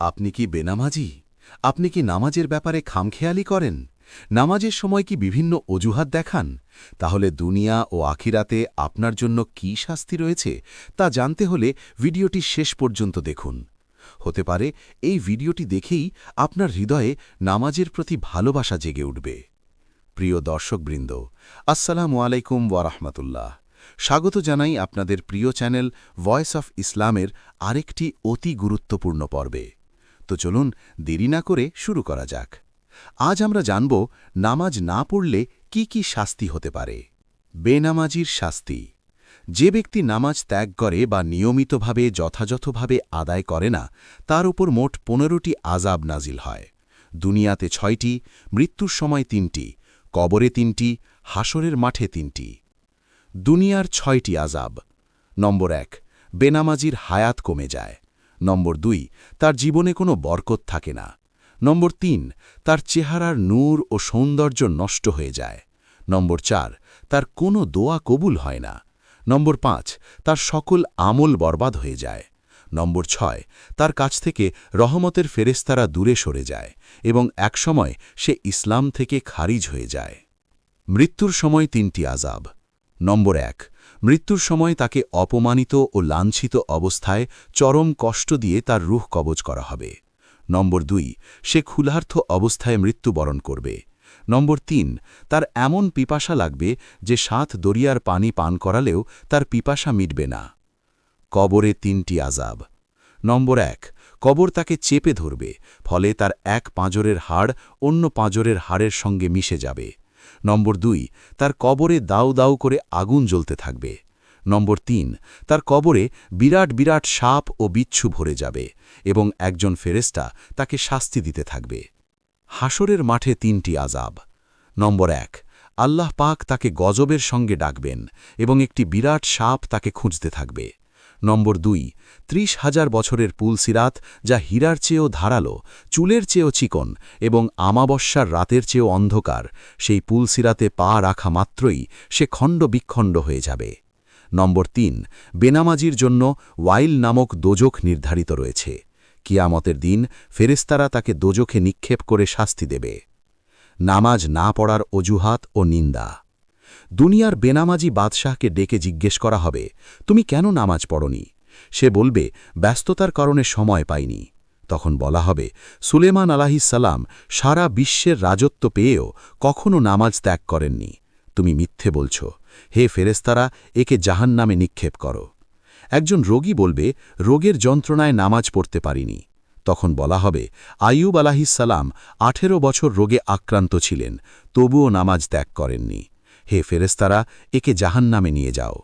আপনি কি বেনামাজি? আপনি কি নামাজের ব্যাপারে খামখেয়ালি করেন? নামাজের সময় কি বিভিন্ন অজুহাত দেখান? তাহলে দুনিয়া ও আখিরাতে আপনার জন্য কি শাস্তি রয়েছে তা জানতে হলে ভিডিওটি শেষ পর্যন্ত দেখুন। হতে পারে এই ভিডিওটি দেখেই আপনার হৃদয়ে নামাজের প্রতি ভালোবাসা জেগে উঠবে। প্রিয় দর্শকবৃন্দ, আসসালামু আলাইকুম ওয়ারহমতুল্লাহ স্বাগত জানাই আপনাদের প্রিয় চ্যানেল ভয়েস অফ ইসলামের আরেকটি অতি গুরুত্বপূর্ণ পর্বে। তো চলুন দেরি না করে শুরু করা যাক। আজ আমরা জানব নামাজ না পড়লে কি কি শাস্তি হতে পারে। বেনামাজির শাস্তি। যে ব্যক্তি নামাজ ত্যাগ করে বা নিয়মিতভাবে, যথাযথভাবে আদায় করে না, তার উপর মোট পনেরোটি আজাব নাজিল হয়। দুনিয়াতে ছয়টি, মৃত্যুর সময় তিনটি, কবরে তিনটি হাসরের মাঠে তিনটি। দুনিয়ার ছয়টি আজাব নম্বর এক, বেনামাজির হায়াত কমে যায়। নম্বর দুই, তার জীবনে কোনো বরকত থাকে না। নম্বর তিন, তার চেহারার নূর ও সৌন্দর্য নষ্ট হয়ে যায়। নম্বর চার, তার কোনো দোয়া কবুল হয় না। নম্বর পাঁচ, তার সকল আমল বরবাদ হয়ে যায়। নম্বর ছয়, তার কাছ থেকে রহমতের ফেরেস্তারা দূরে সরে যায় এবং একসময় সে ইসলাম থেকে খারিজ হয়ে যায়। মৃত্যুর সময় তিনটি আজাব নম্বর এক মৃত্যুর সময় তাকে অপমানিত ও লাঞ্ছিত অবস্থায় চরম কষ্ট দিয়ে তার রুহ কবজ করা হবে। নম্বর দুই, সে ক্ষুধার্থ অবস্থায় মৃত্যুবরণ করবে। নম্বর তিন, তার এমন পিপাসা লাগবে যে সাত দরিয়ার পানি পান করালেও তার পিপাসা মিটবে না। কবরে তিনটি আজাব নম্বর এক, কবর তাকে চেপে ধরবে, ফলে তার এক পাঁজরের হাড় অন্য পাঁজরের হাড়ের সঙ্গে মিশে যাবে। নম্বর দুই, তার কবরে দাউ দাউ করে আগুন জ্বলতে থাকবে। নম্বর তিন, তার কবরে বিরাট বিরাট সাপ ও বিচ্ছু ভরে যাবে এবং একজন ফেরেস্তা তাকে শাস্তি দিতে থাকবে। হাসরের মাঠে তিনটি আজাব নম্বর এক, আল্লাহ পাক তাকে গজবের সঙ্গে ডাকবেন এবং একটি বিরাট সাপ তাকে খুঁজতে থাকবে। নম্বর দুই, ত্রিশ হাজার বছরের পুলসিরাত যা হীরার চেয়েও ধারালো, চুলের চেয়েও চিকন এবং আমাবস্যার রাতের চেয়েও অন্ধকার, সেই পুলসিরাতে পা রাখা মাত্রই সে খণ্ড বিখণ্ড হয়ে যাবে। নম্বর তিন, বেনামাজির জন্য ওয়াইল নামক দোজখ নির্ধারিত রয়েছে। কিয়ামতের দিন ফেরেস্তারা তাকে দোজখে নিক্ষেপ করে শাস্তি দেবে। নামাজ না পড়ার অজুহাত ও নিন্দা। দুনিয়ার বেনামাজি বাদশাহকে ডেকে জিজ্ঞেস করা হবে, তুমি কেন নামাজ পড়নি? সে বলবে, ব্যস্ততার কারণে সময় পাইনি। তখন বলা হবে, সুলেমান আলাহিসাল্লাম সারা বিশ্বের রাজত্ব পেয়েও কখনো নামাজ ত্যাগ করেননি। তুমি মিথ্যে বলছ। হে ফেরেস্তারা একে জাহান নামে নিক্ষেপ করো। একজন রোগী বলবে, রোগের যন্ত্রণায় নামাজ পড়তে পারিনি। তখন বলা হবে, আইয়ুব আলাহিসাল্লাম আঠেরো বছর রোগে আক্রান্ত ছিলেন, তবুও নামাজ ত্যাগ করেননি। হে ফেরেস্তারা একে জাহান নামে নিয়ে যাও।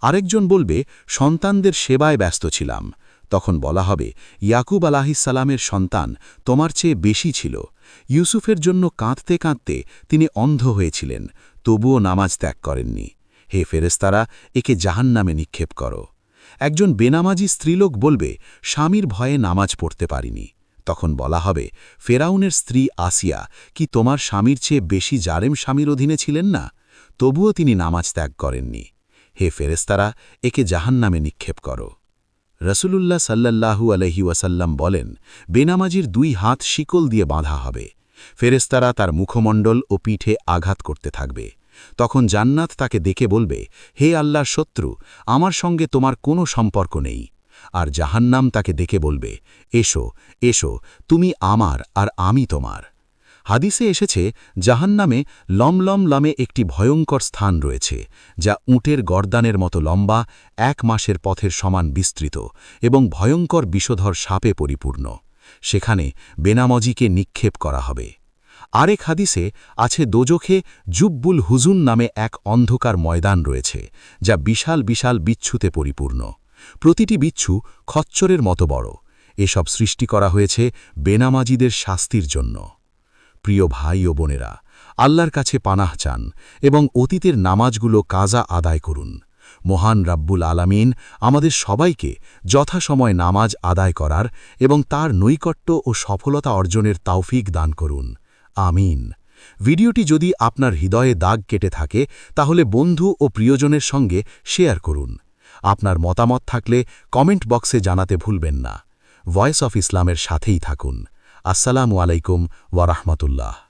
আরেকজন বলবে, সন্তানদের সেবায় ব্যস্ত ছিলাম। তখন বলা হবে, ইয়াকুব আলাহিসাল্লামের সন্তান তোমার চেয়ে বেশি ছিল। ইউসুফের জন্য কাঁদতে কাঁদতে তিনি অন্ধ হয়েছিলেন, তবুও নামাজ ত্যাগ করেননি। হে ফেরেস্তারা একে জাহান নামে নিক্ষেপ করো। একজন বেনামাজি স্ত্রীলোক বলবে, স্বামীর ভয়ে নামাজ পড়তে পারিনি। তখন বলা হবে, ফেরাউনের স্ত্রী আসিয়া, কি তোমার স্বামীর চেয়ে বেশি জারেম স্বামীর অধীনে ছিলেন না? তবুও তিনি নামাজ ত্যাগ করেননি। হে ফেরেস্তারা একে জাহান নামে নিক্ষেপ করো। রসুলুল্লাহ সাল্লাল্লাহু আলহি ওয়াসাল্লাম বলেন, বেনামাজির দুই হাত শিকল দিয়ে বাঁধা হবে। ফেরেস্তারা তার মুখমণ্ডল ও পিঠে আঘাত করতে থাকবে। তখন জান্নাত তাকে দেখে বলবে, হে আল্লাহর শত্রু, আমার সঙ্গে তোমার কোনো সম্পর্ক নেই। আর জাহান্নাম তাকে দেখে বলবে, এসো এসো, তুমি আমার আর আমি তোমার। হাদিসে এসেছে জাহান জাহান্নামে লমলম লামে একটি ভয়ঙ্কর স্থান রয়েছে, যা উটের গর্দানের মতো লম্বা, এক মাসের পথের সমান বিস্তৃত এবং ভয়ঙ্কর বিষধর সাপে পরিপূর্ণ। সেখানে বেনামজিকে নিক্ষেপ করা হবে। আরেক হাদিসে আছে দোজখে জুব্বুল হুজুন নামে এক অন্ধকার ময়দান রয়েছে, যা বিশাল বিশাল বিচ্ছুতে পরিপূর্ণ। প্রতিটি বিচ্ছু খচ্চরের মতো বড়। এসব সৃষ্টি করা হয়েছে বেনামাজিদের শাস্তির জন্য। প্রিয় ভাই ও বোনেরা, আল্লাহর কাছে পানাহ চান এবং অতীতের নামাজগুলো কাজা আদায় করুন। মহান রাব্বুল আলামিন আমাদের সবাইকে যথাসময় নামাজ আদায় করার এবং তার নৈকট্য ও সফলতা অর্জনের তাওফিক দান করুন। আমিন। ভিডিওটি যদি আপনার হৃদয়ে দাগ কেটে থাকে, তাহলে বন্ধু ও প্রিয়জনের সঙ্গে শেয়ার করুন। আপনার মতামত থাকলে কমেন্ট বক্সে জানাতে ভুলবেন না। ভয়েস অফ ইসলামের সাথেই থাকুন। আসসালামু আলাইকুম ওয়ারাহমতুল্লাহ